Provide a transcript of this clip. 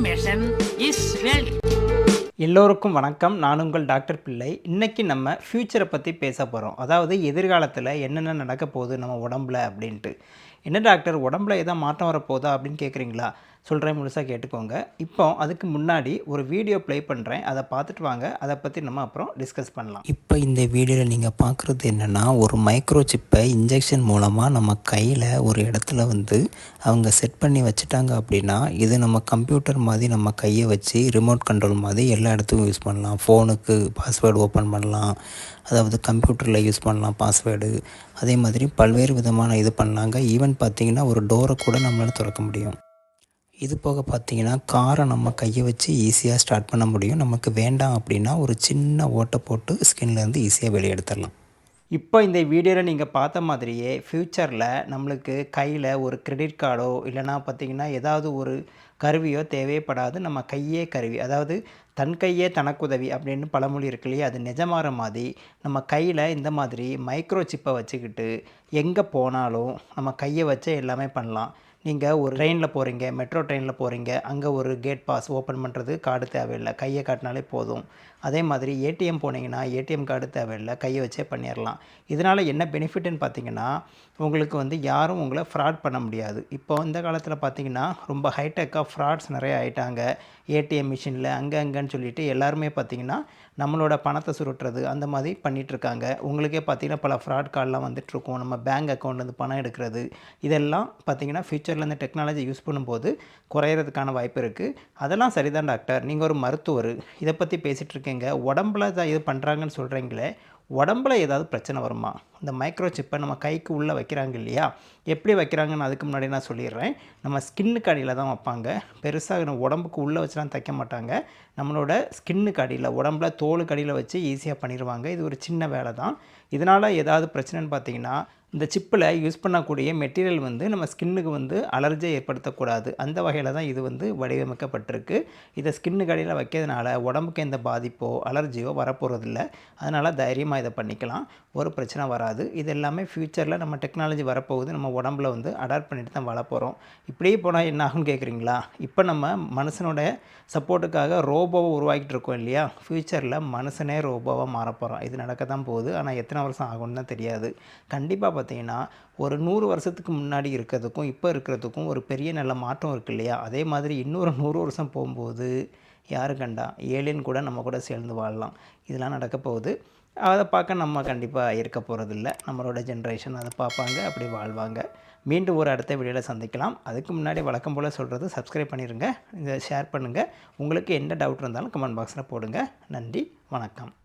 Information எல்லோருக்கும் வணக்கம். நான் உங்கள் டாக்டர் பிள்ளை. இன்னைக்கு நம்ம ஃப்யூச்சரை பற்றி பேச போகிறோம் அதாவது எதிர்காலத்தில் என்னென்ன நடக்க போகுது நம்ம உடம்புல அப்படின்ட்டு. என்ன டாக்டர் உடம்புல எதாவது மாற்றம் வரப்போகுதா அப்படின்னு கேட்குறீங்களா சொல்கிறேன் முழுசாக கேட்டுக்கோங்க. இப்போ அதுக்கு முன்னாடி ஒரு வீடியோ ப்ளே பண்ணுறேன் அதை பார்த்துட்டு வாங்க. அதை பற்றி நம்ம அப்புறம் டிஸ்கஸ் பண்ணலாம். இப்போ இந்த வீடியோவில் நீங்கள் பார்க்குறது என்னென்னா ஒரு மைக்ரோ சிப்பை இன்ஜெக்ஷன் மூலமாக நம்ம கையில் ஒரு இடத்துல வந்து அவங்க செட் பண்ணி வச்சுட்டாங்க அப்படின்னா இது நம்ம கம்ப்யூட்டர் மாதிரி நம்ம கையை வச்சு ரிமோட் கண்ட்ரோல் மாதிரி எல்லா இடத்துக்கும் யூஸ் பண்ணலாம். ஃபோனுக்கு பாஸ்வேர்டு ஓப்பன் பண்ணலாம். அதாவது கம்ப்யூட்டரில் யூஸ் பண்ணலாம் பாஸ்வேர்டு அதே மாதிரி பல்வேறு விதமான இது பண்ணலாங்க. ஈவன் பார்த்தீங்கன்னா ஒரு டோரை கூட நம்மளால் திறக்க முடியும். இது போக பார்த்தீங்கன்னா காரை நம்ம கையை வச்சு ஈஸியாக ஸ்டார்ட் பண்ண முடியும். நமக்கு வேண்டாம் அப்படின்னா ஒரு சின்ன ஓட்டை போட்டு ஸ்கின்லேருந்து ஈஸியாக வெளியே எடுத்துடலாம். இப்போ இந்த வீடியோவில் நீங்கள் பார்த்த மாதிரியே ஃப்யூச்சரில் நம்மளுக்கு கையில் ஒரு கிரெடிட் கார்டோ இல்லைனா பார்த்தீங்கன்னா ஏதாவது ஒரு கருவியோ தேவைப்படாது. நம்ம கையே கருவி அதாவது தன் கையே தனக்குதவி அப்படின்னு பழமொழி இருக்கு இல்லையா? அது நிஜமாற மாதிரி நம்ம கையில் இந்த மாதிரி மைக்ரோ சிப்பை வச்சுக்கிட்டு எங்கே போனாலும் நம்ம கையை வச்சே எல்லாமே பண்ணலாம். நீங்கள் ஒரு ட்ரெயினில் போகிறீங்க மெட்ரோ ட்ரெயினில் போகிறீங்க அங்கே ஒரு கேட் பாஸ் ஓப்பன் பண்ணுறது கார்டு தேவையில்லை. கையை காட்டினாலே போதும். அதே மாதிரி ஏடிஎம் போனீங்கன்னா ஏடிஎம் கார்டு தேவையில்லை. கையை வச்சே பண்ணிடலாம் இதனால் என்ன பெனிஃபிட்னு பார்த்தீங்கன்னா உங்களுக்கு வந்து யாரும் உங்களை ஃப்ராட் பண்ண முடியாது. இப்போ இந்த காலத்தில் பார்த்தீங்கன்னா ரொம்ப ஹைடெக்காக ஃப்ராட்ஸ் நிறைய ஆயிட்டாங்க. ஏடிஎம் மிஷினில் அங்கே அங்கேன்னு சொல்லிட்டு எல்லாருமே பார்த்தீங்கன்னா நம்மளோட பணத்தை சுருட்டுறது அந்த மாதிரி பண்ணிகிட்ருக்காங்க உங்களுக்கே பார்த்தீங்கன்னா பல ஃப்ராட் கால்லாம் வந்துட்டுருக்கும். நம்ம பேங்க் அக்கௌண்ட்லேருந்து பணம் எடுக்கிறது. இதெல்லாம் பார்த்தீங்கன்னா ஃப்யூச்சரில் இந்த டெக்னாலஜி யூஸ் பண்ணும்போது குறையிறதுக்கான வாய்ப்பு இருக்குது அதெல்லாம் சரிதான் டாக்டர் நீங்கள் ஒரு மருத்துவர். இதை பற்றி பேசிகிட்டு இருக்கீங்க உடம்புல தான் இது பண்ணுறாங்கன்னு சொல்கிறீங்களே உடம்புல ஏதாவது பிரச்சனை வருமா? இந்த மைக்ரோ சிப்பை நம்ம கைக்கு உள்ளே வைக்கிறாங்க இல்லையா? எப்படி வைக்கிறாங்கன்னு அதுக்கு முன்னாடி நான் சொல்லிடுறேன். நம்ம ஸ்கின்னுக்கு அடியில் தான் வைப்பாங்க. பெருசாக நம்ம உடம்புக்கு உள்ளே வச்சுலாம் தைக்க மாட்டாங்க. நம்மளோட ஸ்கின்னுக்கு அடியில் உடம்புல தோலுக்கு அடியில் வச்சு ஈஸியாக பண்ணிடுவாங்க. இது ஒரு சின்ன வேலை தான் இதனால் ஏதாவது பிரச்சனைன்னு பார்த்தீங்கன்னா இந்த சிப்பில் யூஸ் பண்ணக்கூடிய மெட்டீரியல் வந்து நம்ம ஸ்கின்னுக்கு வந்து அலர்ஜியை ஏற்படுத்தக்கூடாது. அந்த வகையில் தான் இது வந்து வடிவமைக்கப்பட்டிருக்கு. இதை ஸ்கின்னுக்கு அடியில் வைக்கிறதுனால உடம்புக்கு எந்த பாதிப்போ அலர்ஜியோ வரப்போகிறதில்ல அதனால் தைரியமாக இதை பண்ணிக்கலாம். ஒரு பிரச்சனை வராது. இது எல்லாமே ஃப்யூச்சரில் நம்ம டெக்னாலஜி வரப்போகுது. நம்ம உடம்புல வந்து அடாப்ட் பண்ணிட்டு தான் வளர்ப்போகிறோம் இப்படியே போனால் என்ன ஆகும்னு கேட்குறீங்களா இப்போ நம்ம மனுஷனோட சப்போர்ட்டுக்காக ரோபோவை உருவாக்கிட்டு இருக்கோம் இல்லையா? ஃப்யூச்சரில் மனுஷனே ரோபோவாக மாறப்போகிறோம் இது நடக்க தான் போகுது. ஆனால் எத்தனை வருஷம் ஆகும்னு தான் தெரியாது. கண்டிப்பாக பார்த்தீங்கன்னா ஒரு நூறு வருஷத்துக்கு முன்னாடி இருக்கிறதுக்கும் இப்போ இருக்கிறதுக்கும் ஒரு பெரிய நல்ல மாற்றம் இருக்கு இல்லையா? அதே மாதிரி இன்னொரு நூறு வருஷம் போகும்போது யாரு கண்டா? ஏலியன் கூட நம்ம கூட சேர்ந்து வாழலாம். இதெல்லாம் நடக்க போகுது. அதை பார்க்க நம்ம கண்டிப்பாக இருக்க போகிறதில்ல நம்மளோட ஜென்ரேஷன் அதை பார்ப்பாங்க அப்படி வாழ்வாங்க. மீண்டும் ஒரு அடுத்த வீடியோவில் சந்திக்கலாம். அதுக்கு முன்னாடி வழக்கம் போல் சொல்கிறது சப்ஸ்கிரைப் பண்ணிடுங்க இதை ஷேர் பண்ணுங்கள் உங்களுக்கு எந்த டவுட் இருந்தாலும் கமெண்ட் பாக்ஸில் போடுங்க. நன்றி வணக்கம்.